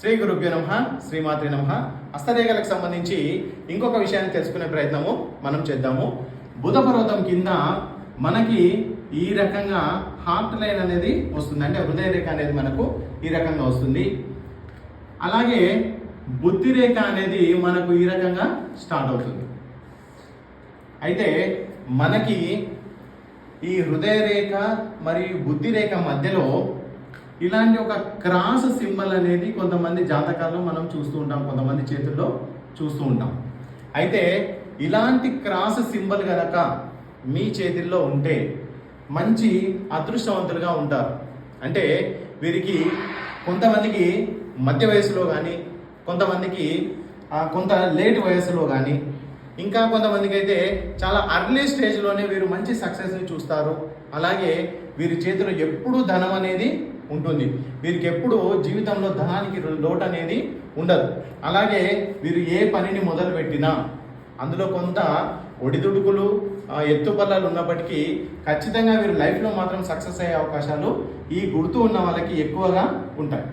శ్రీ గురుభ్యో నమ శ్రీమాత్రి నమ. హస్తరేఖలకు సంబంధించి ఇంకొక విషయాన్ని తెలుసుకునే ప్రయత్నము మనం చేద్దాము. బుధ పర్వతం కింద మనకి ఈ రకంగా హార్ట్ లైన్ అనేది వస్తుంది. అంటే హృదయ రేఖ అనేది మనకు ఈ రకంగా వస్తుంది. అలాగే బుద్ధి రేఖ అనేది మనకు ఈ రకంగా స్టార్ట్ అవుతుంది. అయితే మనకి ఈ హృదయ రేఖ మరియు బుద్ధి రేఖ మధ్యలో ఇలాంటి ఒక క్రాస్ సింబల్ అనేది కొంతమంది జాతకాల్లో మనం చూస్తూ ఉంటాం కొంతమంది చేతుల్లో చూస్తూ ఉంటాం. అయితే ఇలాంటి క్రాస్ సింబల్ గనక మీ చేతుల్లో ఉంటే మంచి అదృష్టవంతులుగా ఉంటారు. అంటే వీరికి కొంతమందికి మధ్య వయసులో కానీ కొంతమందికి కొంత లేట్ వయసులో కానీ ఇంకా కొంతమందికి అయితే చాలా అర్లీ స్టేజ్లోనే వీరు మంచి సక్సెస్ని చూస్తారు. అలాగే వీరి చేతిలో ఎప్పుడూ ధనం అనేది ఉంటుంది. వీరికి ఎప్పుడు జీవితంలో ధనానికి లోటు అనేది ఉండదు. అలాగే వీరు ఏ పనిని మొదలుపెట్టినా అందులో కొంత ఒడిదుడుకులు ఆ, ఎత్తుపల్లాలు ఉన్నప్పటికీ ఖచ్చితంగా వీరు లైఫ్లో మాత్రం సక్సెస్ అయ్యే అవకాశాలు ఈ గుర్తు ఉన్న వాళ్ళకి ఎక్కువగా ఉంటాయి.